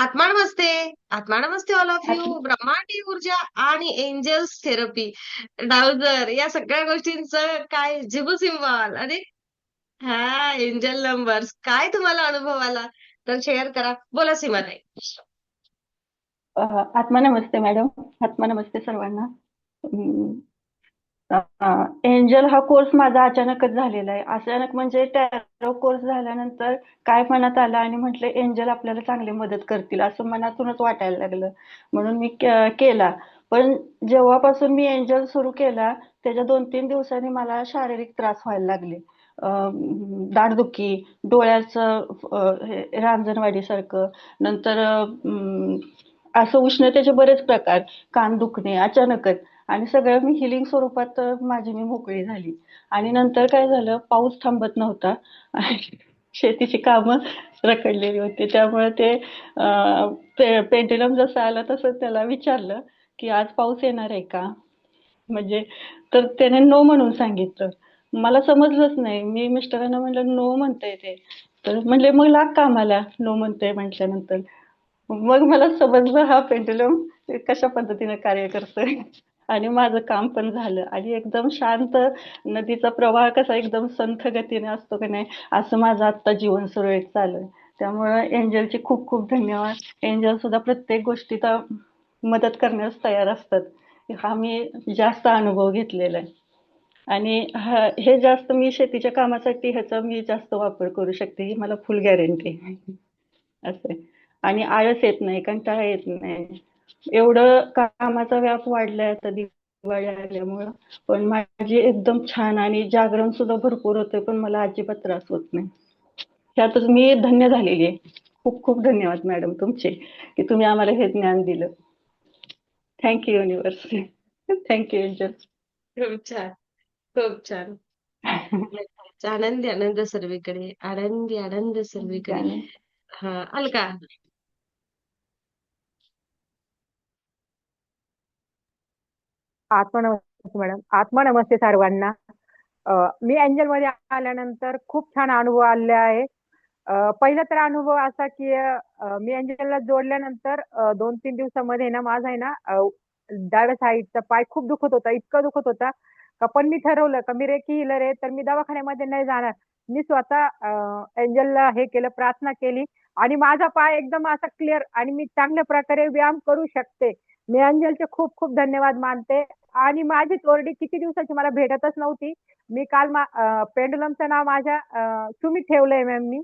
आत्मा नमस्ते. आत्मा नमस्ते ऑल ऑफ यू ब्रह्मांडी ऊर्जा आणि एंजल्स थेरपी डाउजर या सगळ्या गोष्टींचं काय जिबू सिम्बॉल अरे? हा एंजल नंबर्स काय तुम्हाला अनुभव आला तर शेअर करा. बोला सीमाताई. आत्मा नमस्ते मॅडम आत्मा नमस्ते सर्वांना. एंजल हा कोर्स माझा अचानकच झालेला आहे. अचानक म्हणजे टॅरो कोर्स झाल्यानंतर काय मनात आलं आणि म्हटलं एंजल आपल्याला चांगली मदत करतील असं मनातूनच वाटायला लागलं. म्हणून मी केला. पण जेव्हापासून मी एंजल सुरू केला त्याच्या दोन तीन दिवसांनी मला शारीरिक त्रास व्हायला लागले. दाढदुखी डोळ्याचं रांजणवाडीसारखं. नंतर असं उष्णतेचे बरेच प्रकार. कान दुखणे अचानकच. आणि सगळं मी हिलिंग स्वरूपात माझी मी मोकळी झाली. आणि नंतर काय झालं पाऊस थांबत नव्हता. शेतीची कामं रखडलेली होती. त्यामुळे ते पे पेंडुलम जसं आलं तसं त्याला विचारलं की आज पाऊस येणार आहे का? म्हणजे तर त्याने नो म्हणून सांगितलं. मला समजलंच नाही. मी मिस्टरांना म्हणलं नो म्हणतंय ते. तर म्हणले मग लाग कामाला. नो म्हणतंय म्हटल्यानंतर. मग मला समजलं हा पेंडुलम कशा पद्धतीने कार्य करतोय. आणि माझं काम पण झालं. आणि एकदम शांत नदीचा प्रवाह कसा एकदम संथ गतीने असतो की नाही असं माझं आत्ता जीवन सुरळीत चालू त्यामुळे एंजलचे खूप खूप धन्यवाद. एंजल सुद्धा प्रत्येक गोष्टीत मदत करण्यास तयार असतात. हा मी जास्त अनुभव घेतलेला आहे. आणि हे जास्त मी शेतीच्या कामासाठी ह्याचा मी जास्त वापर करू शकते. ही मला फुल गॅरंटी असं आणि आळस येत नाही कंटाळा येत नाही. एवढं कामाचा व्याप वाढलाय आता दिवाळी आल्यामुळं. पण माझी एकदम छान आणि जागरण सुद्धा भरपूर होते पण मला अजिबात त्रास होत नाही. ह्यातच मी धन्य झालेली आहे. खूप खूप धन्यवाद मॅडम तुमचे की तुम्ही आम्हाला हे ज्ञान दिलं. थँक्यू युनिवर्स थँक्यू एंजल खूप छान खूप छान. आनंदी आनंद सर्वीकडे आनंदी आनंद सर्वीकडे. हा अलका. आत्मा नमस्ते मॅडम. आत्मा नमस्ते सर्वांना मी एंजलमध्ये आल्यानंतर खूप छान अनुभव आले आहे. पहिला तर अनुभव असा की मी एंजलला जोडल्यानंतर दोन तीन दिवसामध्ये ना माझा आहे ना डाव्या साईडचा पाय खूप दुखत होता इतका दुखत होता का पण मी ठरवलं का मी रेकी हिलर आहे तर मी दवाखान्यामध्ये नाही जाणार. मी स्वतः एंजलला हे केलं प्रार्थना केली आणि माझा पाय एकदम असा क्लिअर आणि मी चांगल्या प्रकारे व्यायाम करू शकते. मी अंजलचे खूप खूप धन्यवाद मानते. आणि माझी चोरडी किती दिवसाची मला भेटतच नव्हती. मी काल मा पेंडुलमचं नाव माझ्या तुम्ही ठेवलंय मॅम मी.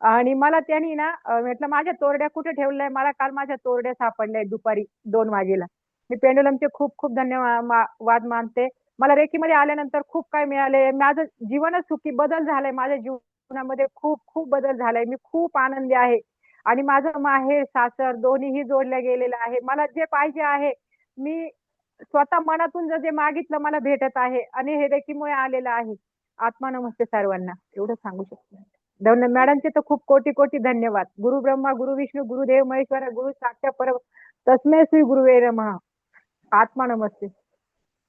आणि मला त्यांनी ना म्हटलं माझ्या तोरड्या कुठे ठेवलंय? मला काल माझ्या तोरड्या सापडल्या दुपारी दोन वाजेला. मी पेंडुलमचे खूप खूप धन्यवाद वाद मानते. मला रेखीमध्ये आल्यानंतर खूप काय मिळाले माझं जीवनच सुखी बदल झालाय. माझ्या जीवनामध्ये खूप खूप बदल झालाय. मी खूप आनंदी आहे. आणि माझं माहेर सासर दोन्हीही जोडल्या गेलेलं आहे. मला जे पाहिजे आहे मी स्वतः मनातून जर जे मागितलं मला भेटत आहे आणि हे रेकीमुळे आलेलं आहे. आत्मा नमस्ते सर्वांना. एवढं सांगू शकते धन्य मॅडमचे तर खूप कोटी कोटी धन्यवाद. गुरु ब्रह्मा गुरु विष्णू गुरुदेव महेश्वर गुरु साक्षात पर तस्मे श्री गुरुवे महा आत्मा नमस्ते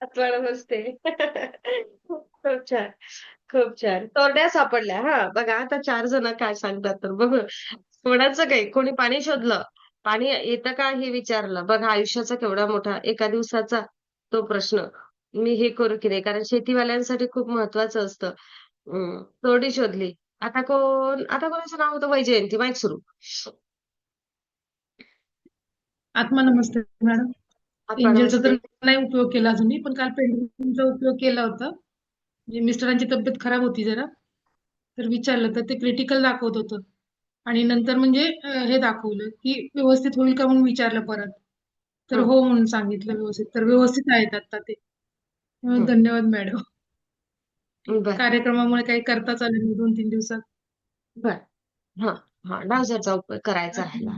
आत्मा नमस्ते खूप छान. खूप छान. तोरड्या सापडल्या हा. बघा आता चार जण काय सांगतात तर बघू. कोणाचं काही? कोणी पाणी शोधलं? पाणी येतं का हे विचारलं? बघा आयुष्याचा केवढा मोठा एका दिवसाचा तो प्रश्न. मी हे करू की नाही? कारण शेतीवाल्यांसाठी खूप महत्वाचं असतं. तोरडी शोधली. आता कोण आता कोणाचं नाव होतं? वैजयंती. माहीत सुरू. आत्मा नमस्ते मॅडम एंजलचा तर नाही उपयोग केला अजून मी पण काल पेंडुलमचा उपयोग केला होता. म्हणजे मिस्टरांची तब्येत खराब होती जरा. तर विचारलं तर ते क्रिटिकल दाखवत होतं. आणि नंतर म्हणजे हे दाखवलं की व्यवस्थित होईल का म्हणून विचारलं परत. तर हं. म्हणून सांगितलं व्यवस्थित. तर व्यवस्थित आहेत आता ते. धन्यवाद मॅडम. कार्यक्रमामुळे काही करताच आलं नाही दोन तीन दिवसात. बर. हा हा. डाउझरचा उपयोग करायचा आहे ना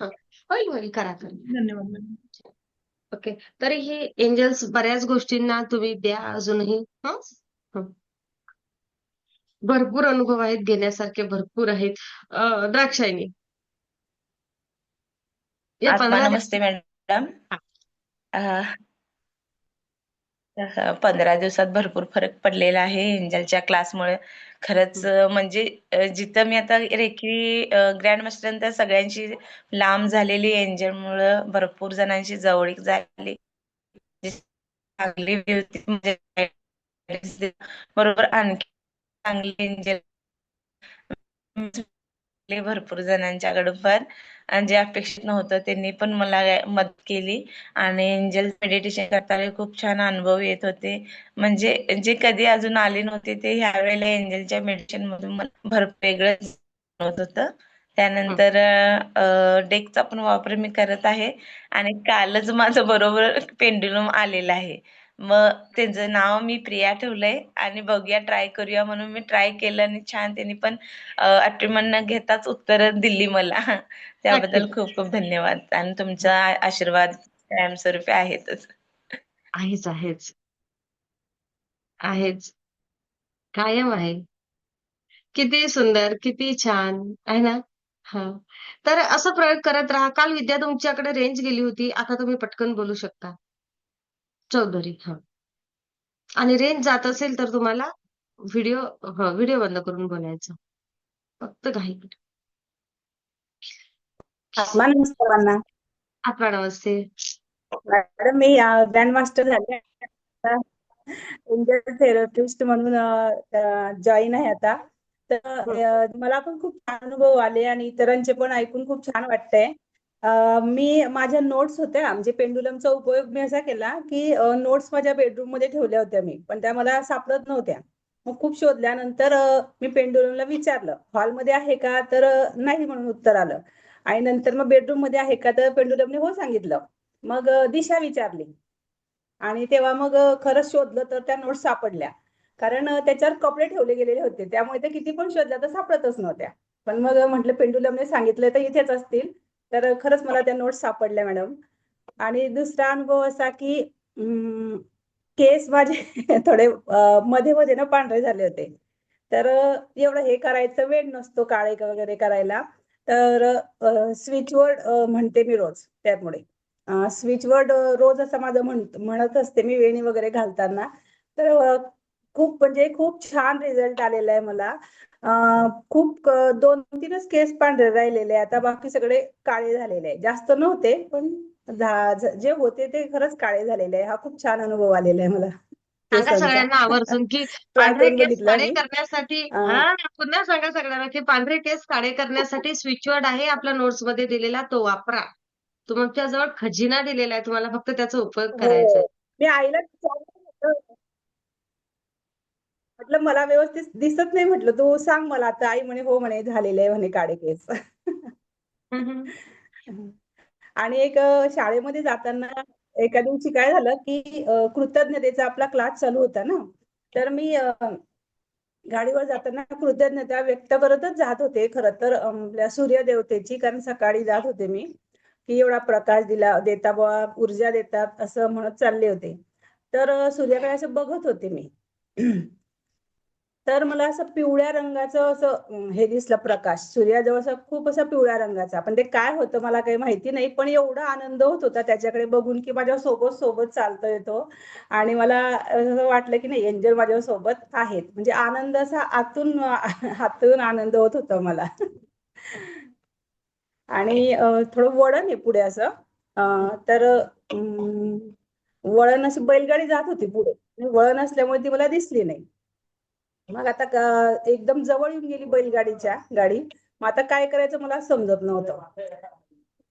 हा. होईल होईल. करा करा धन्यवाद मॅडम. ओके. तरी हे एंजल्स बऱ्याच गोष्टींना तुम्ही द्या अजूनही. हं? भरपूर अनुभव आहेत घेण्यासारखे भरपूर आहेत. द्राक्षायणी. नमस्ते मॅडम. पंधरा दिवसात भरपूर फरक पडलेला आहे. एंजलच्या क्लासमुळे खरंच म्हणजे जिथं मी आता रेकी ग्रँड मास्टर सगळ्यांशी लांब झालेली एंजलमुळं भरपूर जणांशी जवळीक झाली म्हणजे. बरोबर आणखी चांगले एंजल म्हणजे भरपूर जणांच्याकडून पण. आणि जे अपेक्षित नव्हतं त्यांनी पण मला मदत केली. आणि एंजल मेडिटेशन करताना खूप छान अनुभव येत होते. म्हणजे जे कधी अजून आले नव्हते ते ह्या वेळेला एंजलच्या मेडिटेशन मधून मला भरपूर वेगळं होत होतं. त्यानंतर डेकचा पण वापर मी करत आहे. आणि कालच माझं बरोबर पेंडुलम आलेलं आहे. मग त्यांचं नाव मी प्रिया ठेवलंय आणि बघूया ट्राय करूया म्हणून मी ट्राय केलं आणि छान त्यांनी पण अटेंडमेंट न घेताच उत्तर दिली मला. त्याबद्दल खूप खूप धन्यवाद आणि तुमचा आशीर्वाद कायमस्वरूपी आहेतच. आहेच आहेच. आहेच. कायम आहे. किती सुंदर किती छान आहे ना? हा. तर असं प्रयोग करत राहा. काल विद्या तुमच्याकडे रेंज गेली होती. आता तुम्ही पटकन बोलू शकता. चौधरी हा. आणि रेंज जात असेल तर तुम्हाला व्हिडिओ हा व्हिडिओ बंद करून बोलायचं. फक्त काही आत्मा नमस्कारांना नमस्ते. मॅडम मी ग्रँड मास्टर झाले थेरपिस्ट म्हणून जॉईन आहे आता. तर अ, मला पण खूप छान अनुभव आले आणि इतरांचे पण ऐकून खूप छान वाटतंय. मी माझ्या नोट्स होत्या म्हणजे पेंडुलमचा उपयोग मी असा केला की नोट्स माझ्या बेडरूममध्ये ठेवल्या होत्या मी पण त्या मला सापडत नव्हत्या. मग खूप शोधल्यानंतर मी पेंडुलमला विचारलं हॉलमध्ये आहे का? तर नाही म्हणून उत्तर आलं. आणि नंतर मग बेडरूममध्ये आहे का? तर पेंडुलमने हो सांगितलं. मग दिशा विचारली. आणि तेव्हा मग खरंच शोधलं तर त्या नोट्स सापडल्या. कारण त्याच्यावर कपडे ठेवले गेलेले होते. त्यामुळे ते किती पण शोधल्या तर सापडतच नव्हत्या. पण मग म्हटलं पेंडुलमने सांगितलं तर इथेच असतील. तर खरंच मला त्या नोट्स सापडल्या मॅडम आणि दुसरा अनुभव असा की केस माझे थोडे मध्ये मध्ये ना पांढरे झाले होते. तर एवढं हे करायचं वेळ नसतो काळे वगैरे करायला. तर स्विचवर्ड म्हणते मी रोज त्यामुळे. स्विचवर्ड रोज असं माझं म्हणत असते मी वेणी वगैरे घालताना. तर खूप म्हणजे खूप छान रिझल्ट आलेला आहे मला. खूप दोन तीनच केस पांढरे राहिलेले. आता बाकी सगळे काळे झालेले आहे जास्त नव्हते पण ज- होते ते खरंच काळे झालेले आहे हा खूप छान अनुभव आलेला आहे मला. सांगा सगळ्यांना आवर्जून की पांढरे केस काळे करण्यासाठी हा. पुन्हा सांगा सगळ्यांना की पांढरे केस काळे करण्यासाठी स्विचवर्ड आहे आपल्या नोट्समध्ये दिलेला तो वापरा. तुमच्याजवळ खजिना दिलेला आहे. तुम्हाला फक्त त्याचा उपयोग करायचा हो आहे. मी आईला. म्हटलं मला व्यवस्थित दिसत नाही म्हटलं तू सांग मला आता. आई म्हणे हो म्हणे झालेले आहे म्हणे काळे केस. आणि एक शाळेमध्ये जाताना एका दिवशी काय झालं की कृतज्ञतेचा आपला क्लास चालू होता ना तर मी गाडीवर जाताना कृतज्ञता व्यक्त करतच जात होते खरं तर आपल्या सूर्यदेवतेची कारण सकाळी जात होते मी की एवढा प्रकाश दिला देता बुवा ऊर्जा देतात असं म्हणत चालले होते. तर सूर्याकडे असं बघत होते मी. तर मला असं पिवळ्या रंगाचं असं हे दिसलं प्रकाश. सूर्याजवळ असं खूप असा पिवळ्या रंगाचा. पण ते काय होतं मला काही माहिती नाही पण एवढा आनंद होत होता त्याच्याकडे बघून की माझ्या सोबत सोबत चालतोय तो. आणि मला असं वाटलं की नाही एंजल माझ्या सोबत आहेत. म्हणजे आनंद असा आतून आतून आनंद होत होता मला. आणि थोडं वळण आहे पुढे असं. तर अं, वळण अशी बैलगाडी जात होती पुढे. वळण असल्यामुळे ती मला दिसली नाही. मग आता एकदम जवळ येऊन गेली बैलगाडीच्या गाडी. मग आता काय करायचं मला समजत नव्हतं.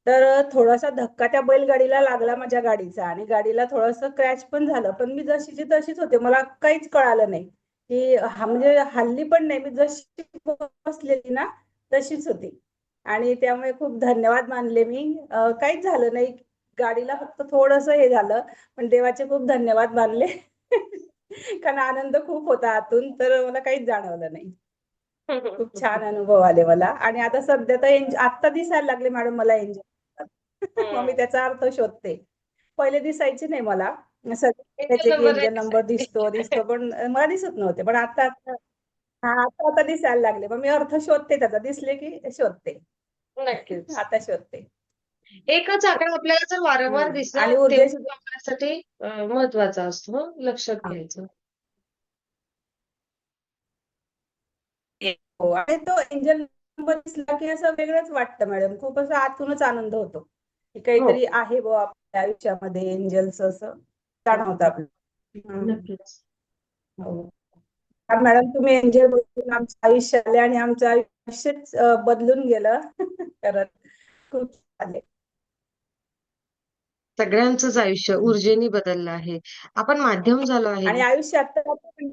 तर थोडासा धक्का त्या बैलगाडीला लागला माझ्या गाडीचा आणि गाडीला थोडंसं क्रॅश पण झालं. पण मी जशीची तशीच होते. मला काहीच कळालं नाही. की हा म्हणजे हल्ली पण नाही. मी जशी बसलेली ना तशीच होती. आणि त्यामुळे खूप धन्यवाद मानले मी. काहीच झालं नाही. गाडीला फक्त थोडस हे झालं. पण देवाचे खूप धन्यवाद मानले. कारण आनंद खूप होता आतून तर मला काहीच जाणवलं नाही. खूप छान अनुभव आले मला. आणि आता सध्या तर आता दिसायला लागले मॅडम मला एंजल मग मी त्याचा अर्थ शोधते. पहिले दिसायचे नाही मला. नंबर दिसतो दिसतो पण मला दिसत नव्हते. पण आता आता हा आता आता दिसायला लागले. मग मी अर्थ शोधते त्याचा. दिसले की शोधते. नक्कीच. आता शोधते. एकच आकडा आपल्याला जर वारंवार. दिसला आणि आपल्यासाठी महत्त्वाचा असतो. हं. लक्षात घ्यायचं हो. आणि तो एंजल नंबर दिसला की असं वेगळंच वाटतं मॅडम खूप असं आतूनच आनंद होतो. की काहीतरी आहे बुवा आपल्या आयुष्यामध्ये एंजलचं असं जाणवतं आपल्याला. हम्म. नक्कीच. हो. हा, मॅडम तुम्ही एंजल बघून आमच्या आयुष्यात आले आणि आमचं आयुष्यच अं, बदलून गेलं. खरंच खूप छान आहे. सगळ्यांचंच आयुष्य ऊर्जेने बदललं आहे. आपण माध्यम झालो आहे. आणि आयुष्यात तर आपण